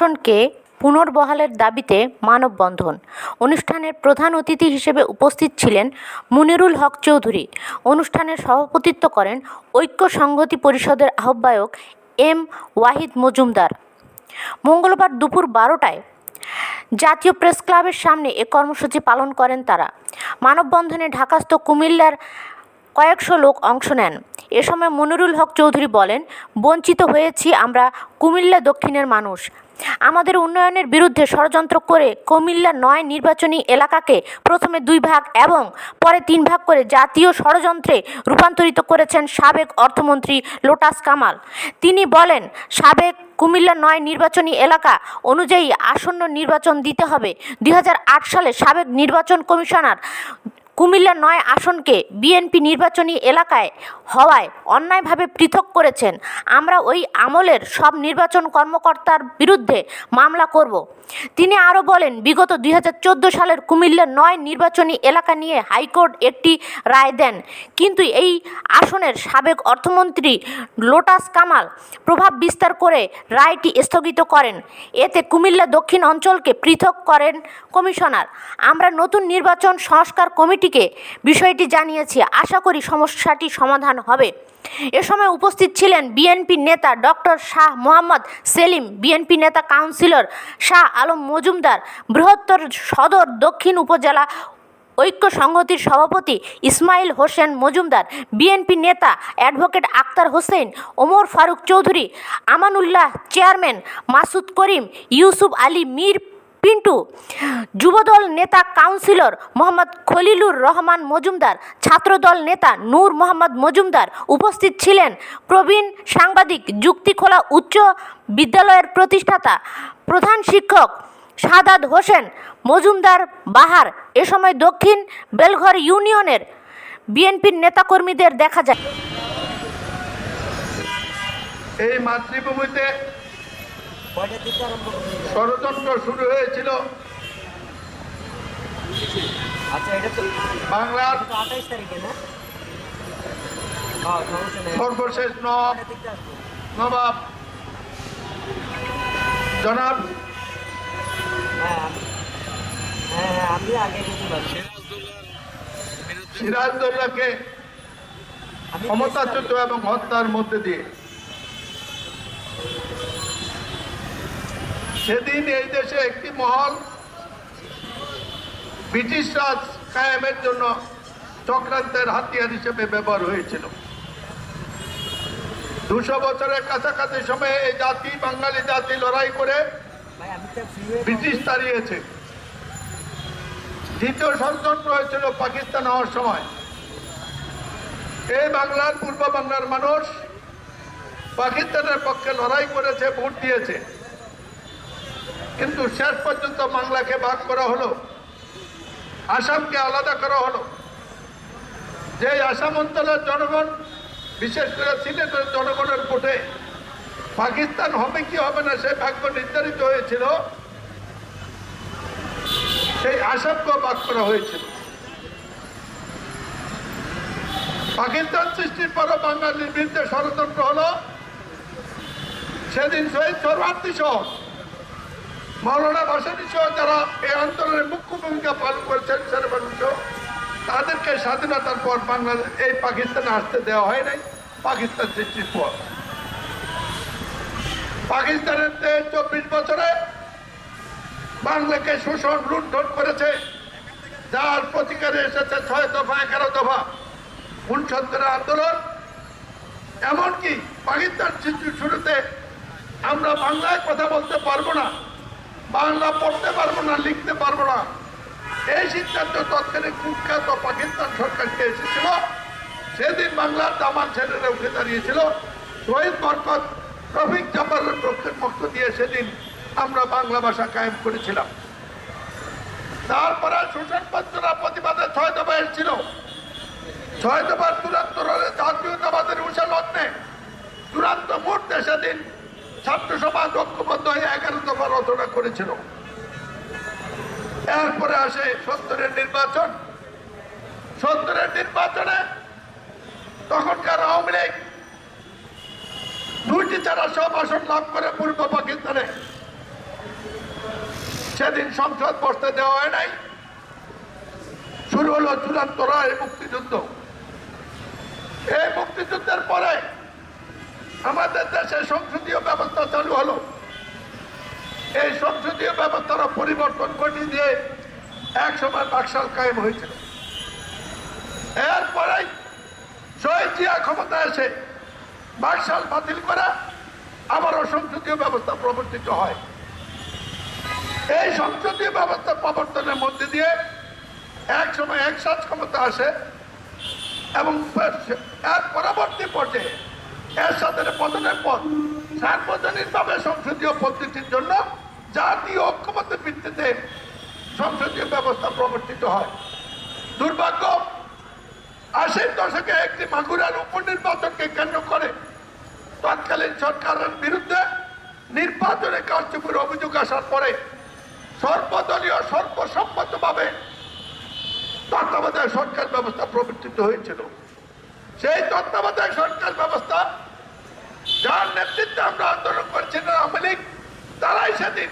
আসনকে পুনর্বহালের দাবিতে মানববন্ধন। অনুষ্ঠানের প্রধান অতিথি হিসেবে উপস্থিত ছিলেন মুনিরুল হক চৌধুরী। অনুষ্ঠানের সভাপতিত্ব করেন ঐক্য সংহতি পরিষদের আহ্বায়ক এম ওয়াহিদ মজুমদার। মঙ্গলবার দুপুর বারোটায় জাতীয় প্রেস ক্লাবের সামনে এ কর্মসূচি পালন করেন তারা। মানববন্ধনে ঢাকাস্থ কুমিল্লার কয়েকশো লোক অংশ নেন। এ সময় মনিরুল হক চৌধুরী বলেন, বঞ্চিত হয়েছি আমরা কুমিল্লা দক্ষিণের মানুষ। আমাদের উন্নয়নের বিরুদ্ধে ষড়যন্ত্র করে কুমিল্লা নয় নির্বাচনী এলাকাকে প্রথমে দুই ভাগ এবং পরে তিন ভাগ করে জাতীয় ষড়যন্ত্রে রূপান্তরিত করেছেন সাবেক অর্থমন্ত্রী লোটাস কামাল। তিনি বলেন, সাবেক কুমিল্লা নয় নির্বাচনী এলাকা অনুযায়ী আসন্ন নির্বাচন দিতে হবে। দুই হাজার আট সালে সাবেক নির্বাচন কমিশনার কুমিল্লা নয় আসনকে বিএনপি নির্বাচনী এলাকায় হওয়ায় অন্যায়ভাবে পৃথক করেছেন। আমরা ওই আমলের সব নির্বাচন কর্মকর্তার বিরুদ্ধে মামলা করব। তিনি আরও বলেন, বিগত দুই হাজার চোদ্দ সালের কুমিল্লা নয় নির্বাচনী এলাকা নিয়ে হাইকোর্ট একটি রায় দেন। কিন্তু এই আসনের সাবেক অর্থমন্ত্রী লোটাস কামাল প্রভাব বিস্তার করে রায়টি স্থগিত করেন। এতে কুমিল্লা দক্ষিণ অঞ্চলকে পৃথক করেন কমিশনার। আমরা নতুন নির্বাচন সংস্কার কমিটিকে বিষয়টি জানিয়েছি, আশা করি সমস্যাটি সমাধান হবে। এ সময় উপস্থিত ছিলেন বিএনপি নেতা ডক্টর শাহ মোহাম্মদ সেলিম, বিএনপি নেতা কাউন্সিলর শাহ আলম মজুমদার, বৃহত্তর সদর দক্ষিণ উপজেলা ঐক্য সংহতির সভাপতি ইসমাইল হোসেন মজুমদার, বিএনপি নেতা অ্যাডভোকেট আক্তার হোসেন, ওমর ফারুক চৌধুরী, আমানুল্লাহ চেয়ারম্যান মাসুদ করিম, ইউসুফ আলী মীর পিন্টু। যুবদল নেতা কাউন্সিলর মোহাম্মদ খলিলুর রহমান মজুমদার, ছাত্রদল নেতা নূর মোহাম্মদ মজুমদার উপস্থিত ছিলেন। প্রবীণ সাংবাদিক, যুক্তিখোলা উচ্চ বিদ্যালয়ের প্রতিষ্ঠাতা, প্রধান শিক্ষক সাদাত হোসেন, মজুমদার বাহার, এ সময় দক্ষিণ বেলঘর ইউনিয়নের বিএনপির নেতাকর্মীদের দেখা যায়। এই মাতৃভূমিতে ষড়যন্ত্র শুরু হয়েছিল। আচ্ছা এটা বাংলার হ্যাঁ সর্বশেষ নবাব। জনাব। হ্যাঁ হ্যাঁ সিরাজদৌল্লাকে ক্ষমতাচ্যুত এবং হত্যার মধ্যে দিয়ে সেদিন এই দেশে একটি মহল ব্রিটিশ রাজ কায়েমের জন্য চক্রান্তের হাতিয়ার হিসেবে ব্যবহার হয়েছিল। দুশো বছরের কাছাকাছি সময়ে এই জাতি, বাঙালি জাতি লড়াই করে ব্রিটিশ তাড়িয়েছে। দ্বিতীয় ষড়যন্ত্র হয়েছিল পাকিস্তান হওয়ার সময়। এই বাংলার পূর্ব বাংলার মানুষ পাকিস্তানের পক্ষে লড়াই করেছে, ভোট দিয়েছে। কিন্তু শেষ পর্যন্ত বাংলাকে ভাগ করা হলো। আসামকে আলাদা করা হলো। যে আসাম অঞ্চলের জনগণ, বিশেষ করে সিলেটের জনগণের ভোটে পাকিস্তান হবে কি হবে না সে ভাগ্য নির্ধারিত হয়েছিল। সেই আসামকে বাদ করা হয়েছিল। পাকিস্তান সৃষ্টির পরও বাঙালির বিরুদ্ধে ষড়যন্ত্র হলো। সেদিন শহীদ সর্বার্থী সহ মৌলানা ভাসানী সহ যারা এই আন্দোলনের মুখ্য ভূমিকা পালন করেছেন সহ, তাদেরকে স্বাধীনতার পর বাংলাদেশ, এই পাকিস্তানে আসতে দেওয়া হয় নাই। পাকিস্তান সৃষ্টির পর। পাকিস্তানের চব্বিশ বছরে বাংলাকে শোষণ, লুণ্ঠন করেছে, যার প্রতিকারে এসেছে ছয় দফা, এগারো দফা উনসত্তরের আন্দোলন, এমনকি পাকিস্তান সৃষ্টির শুরুতে আমরা বাংলায় কথা বলতে পারব না। বাংলা পড়তে পারব না, লিখতে পারব না। এই সিদ্ধান্ত তৎকালীন কুখ্যাত পাকিস্তান সরকারকে এসেছিল? সেদিন বাংলার দামান ছেলেরা উঠে দাঁড়িয়েছিল। শহীদ বরকত রফিক জাফরের পক্ষের পক্ষ দিয়ে সেদিন আমরা বাংলা ভাষা কায়েম করেছিলাম। তারপরে শোষণপত্ররা প্রতিবাদে ছয় দফা এসেছিল। ছয় দফার চূড়ান্ত জাতীয়তাবাদের উষা লগ্নে চূড়ান্ত মুহূর্তে সেদিন ছাত্র সমাজ ঐক্যবদ্ধ হয়ে এগারো দফা রচনা করেছিল। এরপরে আসে সত্তরের নির্বাচন। সত্তরের নির্বাচনে তখনকার আওয়ামী লীগ দুইটি ছাড়া সব আসন লাভ করে পূর্ব পাকিস্তানে। সেদিন সংসদ বসতে দেওয়া হয় নাই। শুরু হলো চূড়ান্ত রায় মুক্তিযুদ্ধ। এই মুক্তিযুদ্ধের পরে আমাদের দেশে সংসদীয় ব্যবস্থা চালু হলো। এই সংসদীয় ব্যবস্থার পরিবর্তন ঘটিয়ে দিয়ে এক সময় বাকশাল কায়েম হয়েছিল। এরপরেই শহীদ জিয়া ক্ষমতা এসে বাকশাল বাতিল করা আবারও সংসদীয় ব্যবস্থা প্রবর্তিত হয়। এই সংসদীয় ব্যবস্থা প্রবর্তনের মধ্যে দিয়ে এক সময় একসাথ ক্ষমতা আসে এবং এর পরবর্তী পর্যায়ে এর সাথে পতনের পর সার্বজনীনভাবে সংসদীয় পদ্ধতির জন্য জাতীয় ঐক্যমতের ভিত্তিতে সংসদীয় ব্যবস্থা প্রবর্তিত হয়। দুর্ভাগ্য আশির দশকে একটি মাগুরার উপনির্বাচনকে কেন্দ্র করে তৎকালীন সরকারের বিরুদ্ধে নির্বাচনে কার্যকরী অভিযোগ আসার পরে সর্বদলীয় সর্বসম্মতভাবে তত্ত্বাবধায়ক সরকার ব্যবস্থা প্রবর্তিত হয়েছিল। সেই তত্ত্বাবধায়ক সরকার ব্যবস্থা, যার নেতৃত্বে আমরা আন্দোলন করেছিলাম আওয়ামী লীগ, তারাই সেদিন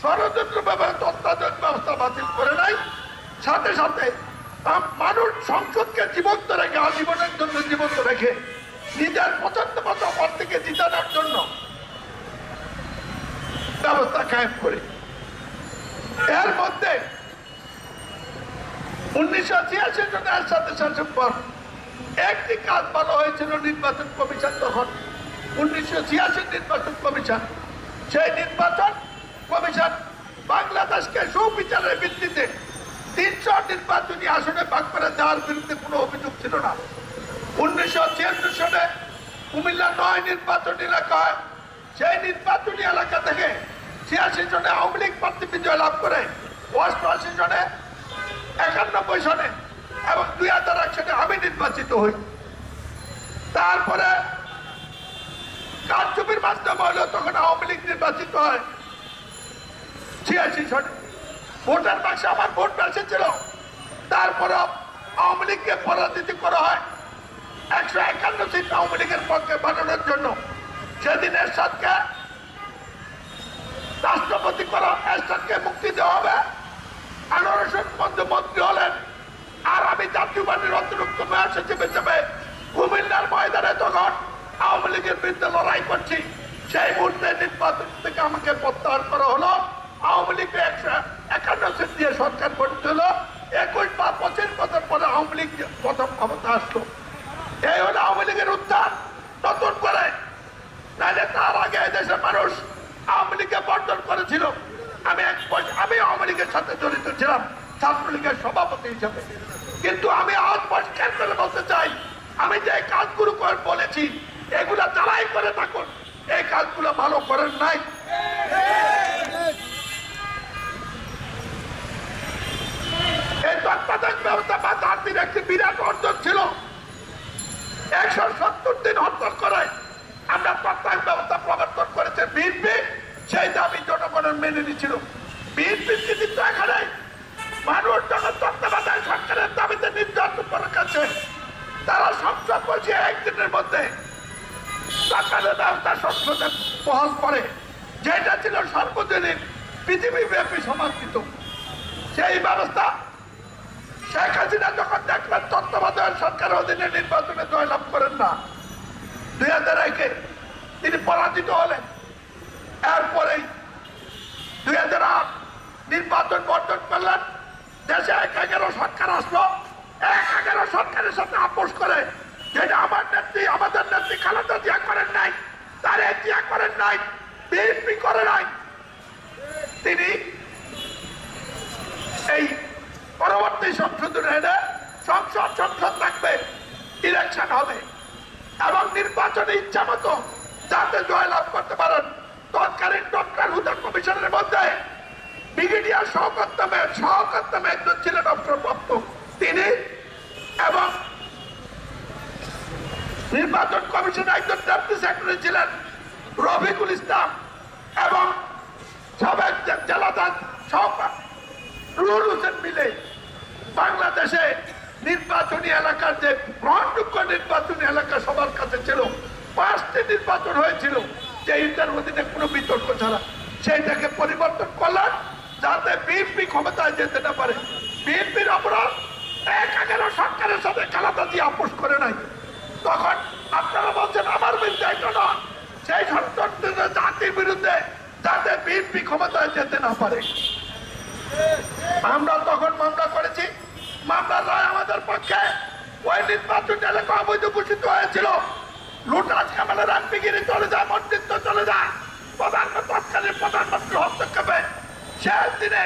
ষড়যন্ত্র ব্যবস্থা তত্ত্বাবধায়ক ব্যবস্থা বাতিল করে নাই। সাথে সাথে মানুষ সংসদকে জীবন্ত রেখে, আজীবনের জন্য জীবন্ত রেখে নিজের পছন্দ মতো পদ থেকে জিতানোর জন্য ব্যবস্থা কায়েম করে। এর মধ্যে উনিশশো ছিয়াশি জনের সাথে পর একটি কাজ ভালো হয়েছিল, নির্বাচন কমিশন তখন। উনিশশো ছিয়াশি নির্বাচন কমিশন। সেই নির্বাচন কমিশন বাংলাদেশকে সুবিচারের ভিত্তিতে তিনশো নির্বাচনী আসনে ভাগ করে দেওয়ার বিরুদ্ধে কোনো অভিযোগ ছিল না। উনিশশো ছিয়াত্তর সনে কুমিল্লা নয় নির্বাচনী এলাকায়, সেই নির্বাচনী এলাকা থেকে ছিয়াশি জনে আওয়ামী লীগ প্রার্থী বিজয় লাভ করে, অষ্টআশি জনে একানব্বই সনে এবং দুই হাজার এক আমি নির্বাচিত হই। তারপরে কারচুপির মাধ্যমে হলো তখন আওয়ামী লীগ নির্বাচিত হয়। ছিয়াশি সনে। ভোটার বাক্সে আমার ভোট বেশি ছিল। তারপরে আওয়ামী লীগকে পরাজিত করা হয়। একশো একান্ন সিট আওয়ামী লীগের পক্ষে বানানোর জন্য। সেদিন এরশাদকে রাষ্ট্রপতি করা, এরশাদকে মুক্তি দেওয়া হবে। আনারসের মধ্যে মন্ত্রী পার্টির অন্তর্ভুক্ত মেয়র সচিব হিসেবে কুমিল্লার ময়দানে তখন আওয়ামী লীগের বিরুদ্ধে লড়াই করছি। সেই মুহূর্তে নির্বাচন থেকে আমাকে প্রত্যাহার করা হলো। আওয়ামী লীগকে একশো একান্ন সিট দিয়ে সরকার গঠিত হলো। একুশ বা পঁচিশ বছর পরে আওয়ামী লীগ প্রথম ক্ষমতা আসলো। এই হলো আওয়ামী লীগের উত্থান। নতুন করে নাহলে তার আগে দেশের মানুষ আওয়ামী লীগকে বর্জন করেছিল। আমি এক আমি আওয়ামী লীগের সাথে জড়িত ছিলাম। ছাত্রলীগের সভাপতি হিসেবে। কিন্তু আমি আজ পরিষ্কার করে বলতে চাই, আমি যে কাজগুলো বলেছি, এগুলা যারাই করে থাকুন, এই কাজগুলো ভালো করেন নাই। বিরাট অর্জন ছিল। একশো সত্তর দিন হত্যা করে আমরা ব্যবস্থা প্রবর্তন করেছে সেই জনগণের মেনে নিয়েছিল। মানুষ যখন সরকারের দাবিতে নির্যাতন করে গেছে তারা সংসদ বলছে, একদিনের মধ্যে সরকারের ব্যবস্থা সংসদে বহল করে। যেটা ছিল সর্বজনীন পৃথিবী ব্যাপী সমর্থিত সেই ব্যবস্থা শেখ হাসিনা যখন দেখলেন তত্ত্বাবধায়ক সরকার অধীনে নির্বাচনে জয়লাভ করেন না। দুই হাজার একে তিনি পরাজিত হলেন। এরপরেই দুই হাজার আট নির্বাচন বর্জন করলেন। দেশে এক এগারো সরকার আসলো, এক এগারো সরকারের সাথে আপোষ করে যেটা আমার নেত্রী, আমাদের নেত্রী খালেদা জিয়া করেন নাই, তার জিয়া করেন নাই, বিএনপি করে নাই। তিনি এই পরবর্তী সংশোধন সংসদ সংসদ থাকবে ইলেকশন হবে, এবং নির্বাচনে ইচ্ছা মতো যাতে জয়লাভ করতে পারেন। তৎকালীন ডক্টর হুদা কমিশনের মধ্যে ব্রিগেডিয়ার সহকর্তমে সহকর্তমে একজন ছিলেন ডক্টর প্রাপ্ত তিনি এবং নির্বাচন কমিশনের একজন ডেপুটি সেক্রেটারি ছিলেন রফিকুল ইসলাম এবং সাবেক জেলাদার রুহুল হোসেন মিলে বাংলাদেশে নির্বাচনী এলাকার যে গ্রহণযোগ্য নির্বাচনী এলাকা সবার কাছে ছিল, পাঁচটি নির্বাচন হয়েছিল, যে ইন্টার অধীনে কোনো বিতর্ক ছাড়া। সেইটাকে পরিবর্তন করলেন। যাতে বিএনপি ক্ষমতায় যেতে না পারে। বিএনপির অপরাধ এক এগারো সরকারের সাথে খেলাটা দিয়ে আপোষ করে নাই। তখন আপনারা বলছেন, আমার বিরুদ্ধে এটা সেই সন্তানদের জাতির বিরুদ্ধে যাতে বিএনপি ক্ষমতায় যেতে না পারে। আমরা তখন মামলা করেছি। মামলার রায় আমাদের পক্ষে ওই নির্বাচন এলাকা অবৈধ ঘোষিত হয়েছিল। লুটাস কামালের রাজবিগিরি চলে যায় মন্ত্রিত্ব চলে যায়, প্রধানমন্ত্রী তৎকালীন প্রধানমন্ত্রী হস্তক্ষেপে শেষ দিনে